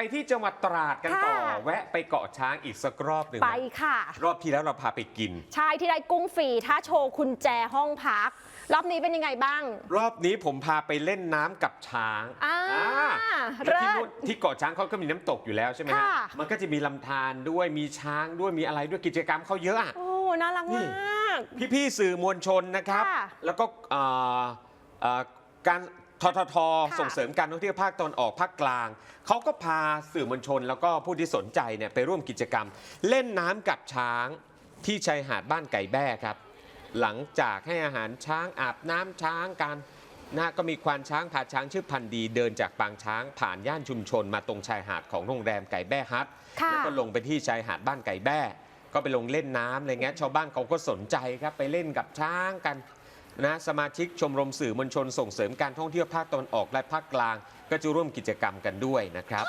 ไปที่จังหวัดตราดกันต่อ ค่ะ แวะไปเกาะช้างอีกสักรอบหนึ่งไปนะค่ะ รอบที่แล้วเราพาไปกิน ชายที่ได้กุ้งฟรีถ้าโชว์คุณแจห้องพัก รอบนี้เป็นยังไงบ้าง รอบนี้ผมพาไปเล่นน้ำกับช้างอ่าแล้วที่เลิศนู่นที่เกาะช้างเขาก็มีน้ำตกอยู่แล้วใช่ไหมฮะค่ะ มันก็จะมีลำธารด้วยมีช้างด้วยมีอะไรด้วยกิจกรรมเขาเยอะอะ โอ้น่ารักนี่ มาก พี่ ๆ สื่อมวลชนนะครับ ค่ะแล้วก็เอ่อเอ่อการ ทททค่ะส่งเสริมการท่องเที่ยวภาคตอนออกภาคกลาง เขาก็พาสื่อมวลชน แล้วก็ผู้ที่สนใจเนี่ยไปร่วมกิจกรรม เล่นน้ำกับช้างที่ชายหาดบ้านไก่แบ้ครับ หลังจากให้อาหารช้างอาบน้ำช้างกันนะก็มีควานช้างพาช้างชื่อพันธุ์ดีเดินจากปางช้างผ่านย่านชุมชน มาตรงชายหาดของโรงแรมไก่แบ้ฮัทค่ะแล้วก็ลงไปที่ชายหาดบ้านไก่แบ้ก็ไปลงเล่นน้ำอะไรเงี้ยชาวบ้านเขาก็สนใจครับไปเล่นกับช้างกัน นะสมาชิกชมรมสื่อมวลชนส่งเสริมการท่องเที่ยวภาคตะวันออกและภาคกลาง ก็จะร่วมกิจกรรมกันด้วยนะครับ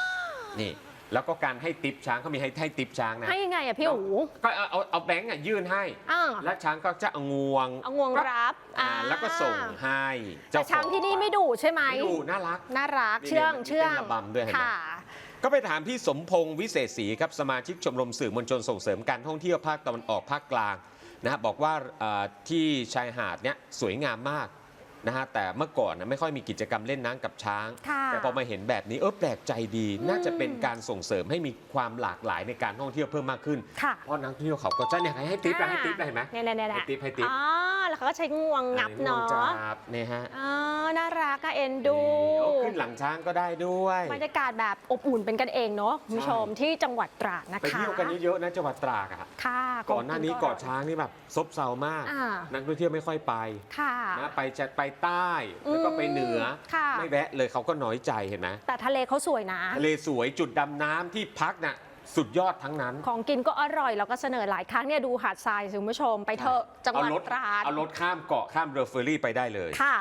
นี่แล้วก็การให้ติปช้างเขามีให้ให้ติปช้างนะให้ยังไงอะพี่อู๋ก็เอาเอาเอาแบงก์อะยื่นให้อ่าและช้างก็จะเอางวงเอางวงรับอ่าแล้วก็ส่งให้แต่เจ้าช้างที่นี่ไม่ดุใช่ไหมไม่ดูน่ารัก น่ารักนี่เชื่องนี่เชื่องเต้นระบำด้วยเห็นไหม ค่ะ ก็ไปถามพี่สมพงศ์วิเศษศรีครับ สมาชิกชมรมสื่อมวลชนส่งเสริมการท่องเที่ยวภาคตะวันออกภาคกลาง นะฮะบอกว่าเอ่อที่ชายหาดเนี้ยสวยงามมากนะฮะแต่เมื่อก่อนนะไม่ค่อยมีกิจกรรมเล่นน้ำกับช้างค่ะแต่พอมาเห็นแบบนี้เออแปลกใจดี น่าจะเป็นการส่งเสริมให้มีความหลากหลายในการท่องเที่ยวเพิ่มมากขึ้นค่ะเพราะนักท่องเที่ยวเขาก็จะเนี่ยให้ติ๊บนะให้ติ๊บนะเห็นไหมเนี่ยเนี่ยเนี่ยให้ติ๊บให้ติ๊บอ๋อแล้วเขาก็ใช้งวงงับอัเนางวงจัะบเนี่ยฮะอ๋อน่ารักอะเอ็นดูเอา ขึ้นหลังช้างก็ได้ด้วย บรรยากาศแบบอบอุ่นเป็นกันเองเนาะคุณผู้ชมที่จังหวัดตราดนะคะไปเที่ยวกันเยอะๆนะจังหวัดตราดอะค่ะก่อนหน้านี้เกาะช้างนี่แบบซบเซามากอ่านักท่องเที่ยวไม่ค่อยไปค่ะนะไปจะไปใต้แล้วก็ไปเหนือค่ะไม่แวะเลยเขาก็น้อยใจเห็นไหมแต่ทะเลเขาสวยนะ ทะเลสวยจุดดำน้ำที่พักน่ะสุดยอดทั้งนั้น ของกินก็อร่อยเราก็เสนอหลายครั้งเนี่ยดูหาดทรายสิคุณผู้ชม ไปเถอะจังหวัดเอารถตราดเอารถข้ามเกาะข้ามเรือเฟอร์รี่ไปได้เลย ค่ะ